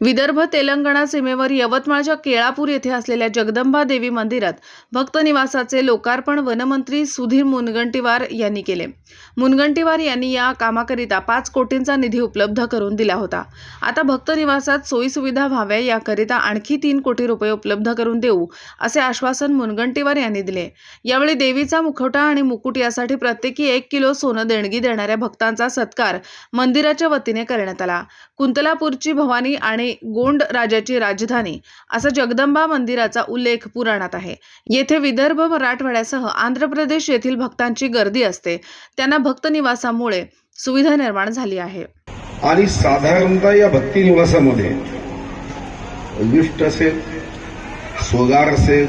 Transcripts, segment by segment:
विदर्भ तेलंगणा सीमेवर यवतमाळच्या केळापूर येथे असलेल्या जगदंबा देवी मंदिरात भक्त निवासाचे लोकार्पण वनमंत्री सुधीर मुनगंटीवार यांनी केले. मुनगंटीवार यांनी या कामाकरिता पाच कोटींचा निधी उपलब्ध करून दिला होता. आता भक्त निवासात सोयीसुविधा व्हाव्या याकरिता आणखी तीन कोटी रुपये उपलब्ध करून देऊ असे आश्वासन मुनगंटीवार यांनी दिले. यावेळी देवीचा मुखवटा आणि मुकुट यासाठी प्रत्येकी एक किलो सोनं देणगी देणाऱ्या भक्तांचा सत्कार मंदिराच्या वतीने करण्यात आला. कुंतलापूरची भवानी आणि गोंड राजाची राजधानी असा जगदंबा मंदिराचा उल्लेख पुराणात आहे. येथे विदर्भ मराठवाड्यासह आंध्र प्रदेश येथील भक्तांची गर्दी असते. त्यांना भक्त निवासामुळे सुविधा निर्माण झाली आहे. आणि साधारणतः या भक्ती निवासामध्ये लिफ्ट असेल सोलार असेल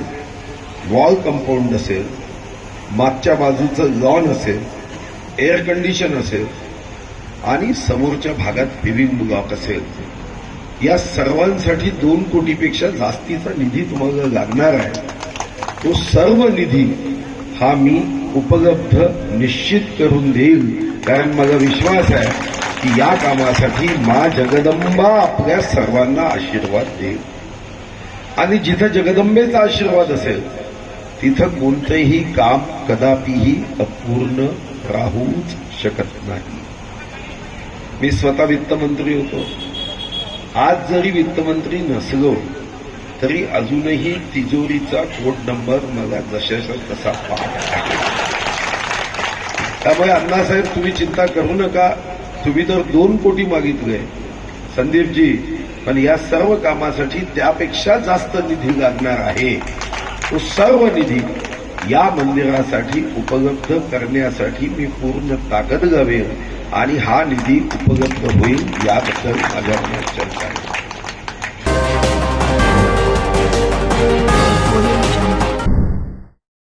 वॉल कंपाऊंड असेल मागच्या बाजूचं लॉन असेल एअर कंडिशन असेल आणि समोरच्या भागात लिव्हिंग ब्लॉक असेल. या सर्वांसाठी दोन कोटीपेक्षा जास्तीचा निधी तुम्हाला लागणार आहे. तो सर्व निधी हा मी उपलब्ध निश्चित करून देईल कारण माझा विश्वास आहे की या कामासाठी मा जगदंबा आपल्या सर्वांना आशीर्वाद देईल. आणि जिथं जगदंबेचा आशीर्वाद असेल तिथं कोणतंही काम कदापिही अपूर्ण राहूच शकत नाही. मी स्वतः वित्तमंत्री होतो. आज जरी वित्तमंत्री नसलो तरी अजूनही तिजोरीचा कोड नंबर मला जशाचा तसा पाठ आहे त्यामुळे अण्णासाहेब तुम्ही चिंता करू नका. तुम्ही तर दोन कोटी मागितले संदीपजी. पण या सर्व कामासाठी त्यापेक्षा जास्त निधी लागणार आहे. तो सर्व निधी या मंदिरासाठी उपलब्ध करण्यासाठी मी पूर्ण ताकद घावेल आणि हा निधी उपलब्ध होईल याबद्दल माझ्या चर्चा आहे.